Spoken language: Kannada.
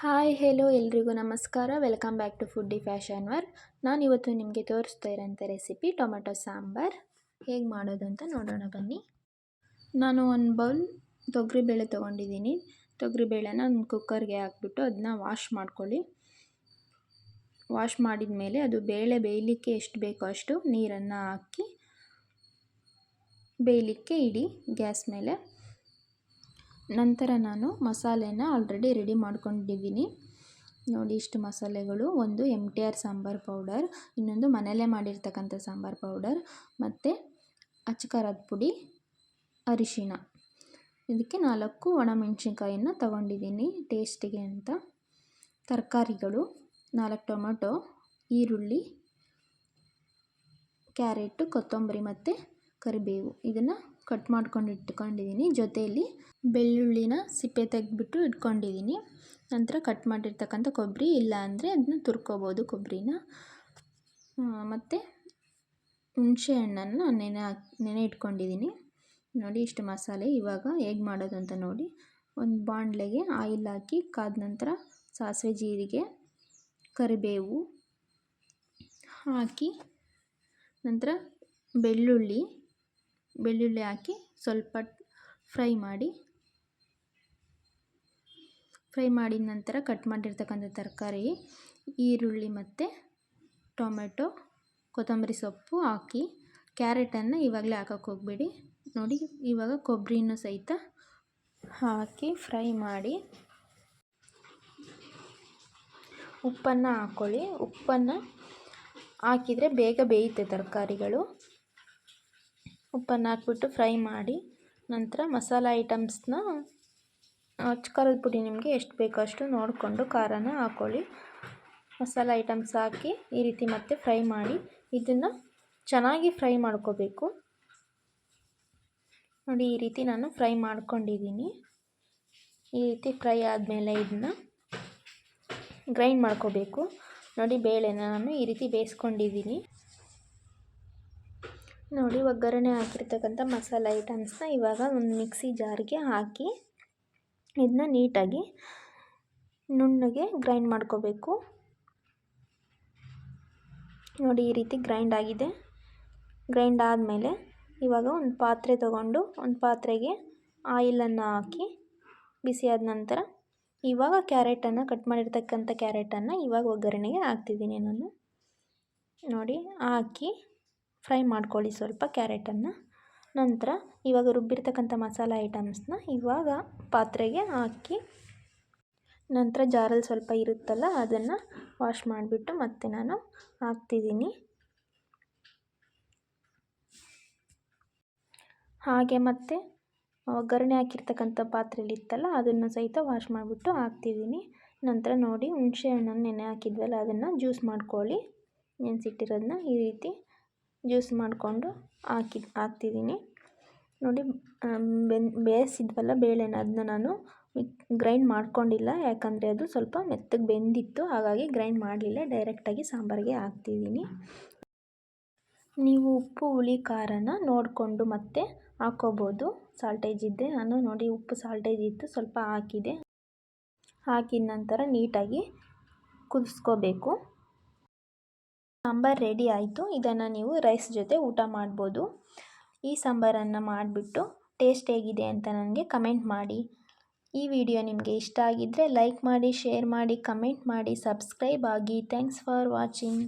ಹಾಯ್ ಹೆಲೋ ಎಲ್ರಿಗೂ ನಮಸ್ಕಾರ. Welcome back to foodie fashion var ನಾನು ಇವತ್ತು ನಿಮಗೆ ತೋರಿಸ್ತಾ ಇರೋಂಥ ರೆಸಿಪಿ ಟೊಮೆಟೊ ಸಾಂಬಾರ್. ಹೇಗೆ ಮಾಡೋದು ಅಂತ ನೋಡೋಣ ಬನ್ನಿ. ನಾನು ಒಂದು ಬೌಲ್ ತೊಗರಿಬೇಳೆ ತೊಗೊಂಡಿದ್ದೀನಿ. ತೊಗರಿಬೇಳೆನ ಒಂದು ಕುಕ್ಕರ್ಗೆ ಹಾಕ್ಬಿಟ್ಟು ಅದನ್ನ ವಾಶ್ ಮಾಡ್ಕೊಳ್ಳಿ. ವಾಶ್ ಮಾಡಿದ ಮೇಲೆ ಅದು ಬೇಳೆ ಬೇಯಲಿಕ್ಕೆ ಎಷ್ಟು ಬೇಕೋ ಅಷ್ಟು ನೀರನ್ನು ಹಾಕಿ, ಬೇಯಲಿಕ್ಕೆ ಇಡಿ ಗ್ಯಾಸ್ ಮೇಲೆ. ನಂತರ ನಾನು ಮಸಾಲೆನ ಆಲ್ರೆಡಿ ರೆಡಿ ಮಾಡ್ಕೊಂಡಿದ್ದೀನಿ. ನೋಡಿ ಇಷ್ಟು ಮಸಾಲೆಗಳು. ಒಂದು M T R sambar powder ಇನ್ನೊಂದು ಮನೆಯಲ್ಲೇ ಮಾಡಿರ್ತಕ್ಕಂಥ ಸಾಂಬಾರು ಪೌಡರ್ ಮತ್ತು ಅಚ್ಚಕಾರದ ಪುಡಿ, ಅರಿಶಿಣ. ಇದಕ್ಕೆ ನಾಲ್ಕು ಒಣಮೆಣ್ಸಿನ್ಕಾಯಿನ ತಗೊಂಡಿದ್ದೀನಿ ಟೇಸ್ಟಿಗೆ ಅಂತ. ತರಕಾರಿಗಳು, ನಾಲ್ಕು ಟೊಮೆಟೊ, ಈರುಳ್ಳಿ, ಕ್ಯಾರೆಟು, ಕೊತ್ತಂಬರಿ ಮತ್ತು ಕರಿಬೇವು. ಇದನ್ನು ಕಟ್ ಮಾಡ್ಕೊಂಡು ಇಟ್ಕೊಂಡಿದ್ದೀನಿ. ಜೊತೆಯಲ್ಲಿ ಬೆಳ್ಳುಳ್ಳಿನ ಸಿಪ್ಪೆ ತೆಗೆದ್ಬಿಟ್ಟು ಇಟ್ಕೊಂಡಿದ್ದೀನಿ. ನಂತರ ಕಟ್ ಮಾಡಿರ್ತಕ್ಕಂಥ ಕೊಬ್ಬರಿ, ಇಲ್ಲ ಅಂದರೆ ಅದನ್ನ ತುರ್ಕೋಬೋದು ಕೊಬ್ಬರಿನ. ಮತ್ತು ಹುಣಸೆ ಹಣ್ಣನ್ನು ನೆನೆ ಹಾಕಿ, ನೆನೆ ಇಟ್ಕೊಂಡಿದ್ದೀನಿ. ನೋಡಿ, ಇಷ್ಟು ಮಸಾಲೆ. ಇವಾಗ ಹೇಗೆ ಮಾಡೋದು ಅಂತ ನೋಡಿ. ಒಂದು ಬಾಣಲೆಗೆ ಆಯಿಲ್ ಹಾಕಿ ಕಾದ ನಂತರ ಸಾಸಿವೆ ಜೀರಿಗೆ, ಕರಿಬೇವು ಹಾಕಿ ನಂತರ ಬೆಳ್ಳುಳ್ಳಿ ಬೆಳ್ಳುಳ್ಳಿ ಹಾಕಿ ಸ್ವಲ್ಪ ಫ್ರೈ ಮಾಡಿ, ಫ್ರೈ ಮಾಡಿದ ನಂತರ ಕಟ್ ಮಾಡಿರ್ತಕ್ಕಂಥ ತರಕಾರಿ, ಈರುಳ್ಳಿ ಮತ್ತು ಟೊಮೆಟೊ, ಕೊತ್ತಂಬರಿ ಸೊಪ್ಪು ಹಾಕಿ ಕ್ಯಾರೆಟನ್ನು ಇವಾಗಲೇ ಹಾಕೋಕ್ಕೆ ಹೋಗಬೇಡಿ. ನೋಡಿ, ಇವಾಗ ಕೊಬ್ಬರಿನೂ ಸಹಿತ ಹಾಕಿ ಫ್ರೈ ಮಾಡಿ, ಉಪ್ಪನ್ನು ಹಾಕ್ಕೊಳ್ಳಿ ಉಪ್ಪನ್ನು ಹಾಕಿದರೆ ಬೇಗ ಬೇಯುತ್ತೆ ತರಕಾರಿಗಳು. ಉಪ್ಪನ್ನು ಹಾಕ್ಬಿಟ್ಟು ಫ್ರೈ ಮಾಡಿ ನಂತರ ಮಸಾಲ ಐಟಮ್ಸ್ನ ಖಾರದ ಪುಡಿ ನಿಮಗೆ ಎಷ್ಟು ಬೇಕೋ ಅಷ್ಟು ನೋಡಿಕೊಂಡು ಖಾರನ ಹಾಕ್ಕೊಳ್ಳಿ ಮಸಾಲೆ ಐಟಮ್ಸ್ ಹಾಕಿ ಈ ರೀತಿ ಮತ್ತೆ ಫ್ರೈ ಮಾಡಿ ಇದನ್ನು ಚೆನ್ನಾಗಿ ಫ್ರೈ ಮಾಡ್ಕೋಬೇಕು. ನೋಡಿ, ಈ ರೀತಿ ನಾನು ಫ್ರೈ ಮಾಡ್ಕೊಂಡಿದ್ದೀನಿ. ಈ ರೀತಿ ಫ್ರೈ ಆದಮೇಲೆ ಇದನ್ನ ಗ್ರೈಂಡ್ ಮಾಡ್ಕೋಬೇಕು. ನೋಡಿ, ಬೇಳೆನ ನಾನು ಈ ರೀತಿ ಬೇಯಿಸ್ಕೊಂಡಿದ್ದೀನಿ. ನೋಡಿ, ಒಗ್ಗರಣೆ ಹಾಕಿರ್ತಕ್ಕಂಥ ಮಸಾಲೆ ಐಟಮ್ಸ್ನ ಇವಾಗ ಒಂದು ಮಿಕ್ಸಿ ಜಾರಿಗೆ ಹಾಕಿ ಇದನ್ನ ನೀಟಾಗಿ ನುಣ್ಣಗೆ ಗ್ರೈಂಡ್ ಮಾಡ್ಕೋಬೇಕು. ನೋಡಿ, ಈ ರೀತಿ ಗ್ರೈಂಡ್ ಆಗಿದೆ. ಗ್ರೈಂಡ್ ಆದಮೇಲೆ ಇವಾಗ ಒಂದು ಪಾತ್ರೆ ತಗೊಂಡು ಒಂದು ಪಾತ್ರೆಗೆ ಆಯಿಲನ್ನು ಹಾಕಿ ಬಿಸಿಯಾದ ನಂತರ ಇವಾಗ ಕ್ಯಾರೆಟನ್ನು ಕಟ್ ಮಾಡಿರ್ತಕ್ಕಂಥ ಕ್ಯಾರೆಟನ್ನು ಇವಾಗ ಒಗ್ಗರಣೆಗೆ ಹಾಕ್ತಿದ್ದೀನಿ ನಾನು. ನೋಡಿ, ಹಾಕಿ ಫ್ರೈ ಮಾಡ್ಕೊಳ್ಳಿ ಸ್ವಲ್ಪ ಕ್ಯಾರೆಟನ್ನು. ನಂತರ ಇವಾಗ ರುಬ್ಬಿರ್ತಕ್ಕಂಥ ಮಸಾಲ ಐಟಮ್ಸ್ನ ಇವಾಗ ಪಾತ್ರೆಗೆ ಹಾಕಿ, ನಂತರ ಜಾರಲ್ಲಿ ಸ್ವಲ್ಪ ಇರುತ್ತಲ್ಲ ಅದನ್ನು ವಾಶ್ ಮಾಡಿಬಿಟ್ಟು ಮತ್ತೆ ನಾನು ಹಾಕ್ತಿದ್ದೀನಿ. ಹಾಗೆ ಮತ್ತೆ ಒಗ್ಗರಣೆ ಹಾಕಿರ್ತಕ್ಕಂಥ ಪಾತ್ರೆಯಲ್ಲಿತ್ತಲ್ಲ ಅದನ್ನು ಸಹಿತ ವಾಶ್ ಮಾಡಿಬಿಟ್ಟು ಹಾಕ್ತಿದ್ದೀನಿ. ನಂತರ ನೋಡಿ ಹುಣಸೆ ಹಣ್ಣನ್ನು ನೆನೆ ಹಾಕಿದ್ವಲ್ಲ ಅದನ್ನು ಜ್ಯೂಸ್ ಮಾಡ್ಕೊಳ್ಳಿ. ನೆನೆಸಿಟ್ಟಿರೋದನ್ನ ಈ ರೀತಿ ಜ್ಯೂಸ್ ಮಾಡಿಕೊಂಡು ಹಾಕಿ, ಹಾಕ್ತಿದ್ದೀನಿ. ನೋಡಿ ಬೆನ್, ಬೇಯಿಸಿದ್ವಲ್ಲ ಬೇಳೆನ ಅದನ್ನ ನಾನು ಗ್ರೈಂಡ್ ಮಾಡ್ಕೊಂಡಿಲ್ಲ. ಯಾಕಂದರೆ ಅದು ಸ್ವಲ್ಪ ಮೆತ್ತಗೆ ಬೆಂದಿತ್ತು. ಹಾಗಾಗಿ ಗ್ರೈಂಡ್ ಮಾಡಲಿಲ್ಲ. ಡೈರೆಕ್ಟಾಗಿ ಸಾಂಬಾರಿಗೆ ಹಾಕ್ತಿದ್ದೀನಿ. ನೀವು ಉಪ್ಪು, ಹುಳಿ, ಖಾರನ ನೋಡಿಕೊಂಡು ಮತ್ತೆ ಹಾಕ್ಕೋಬೋದು ಸಾಲ್ಟೇಜ್ ಇದ್ದರೆ ನಾನು ನೋಡಿ ಉಪ್ಪು, ಸಾಲ್ಟೇಜ್ ಇತ್ತು. ಸ್ವಲ್ಪ ಹಾಕಿದೆ. ಹಾಕಿದ ನಂತರ ನೀಟಾಗಿ ಕುದಿಸ್ಕೋಬೇಕು. ಸಾಂಬಾರು ರೆಡಿ ಆಯಿತು. ಇದನ್ನು ನೀವು ರೈಸ್ ಜೊತೆ ಊಟ ಮಾಡ್ಬೋದು. ಈ ಸಾಂಬಾರನ್ನು ಮಾಡಿಬಿಟ್ಟು ಟೇಸ್ಟ್ ಹೇಗಿದೆ ಅಂತ ನನಗೆ ಕಮೆಂಟ್ ಮಾಡಿ. ಈ ವಿಡಿಯೋ ನಿಮಗೆ ಇಷ್ಟ ಆಗಿದ್ದರೆ ಲೈಕ್ ಮಾಡಿ, ಶೇರ್ ಮಾಡಿ, ಕಮೆಂಟ್ ಮಾಡಿ, ಸಬ್ಸ್ಕ್ರೈಬ್ ಆಗಿ. Thanks for watching.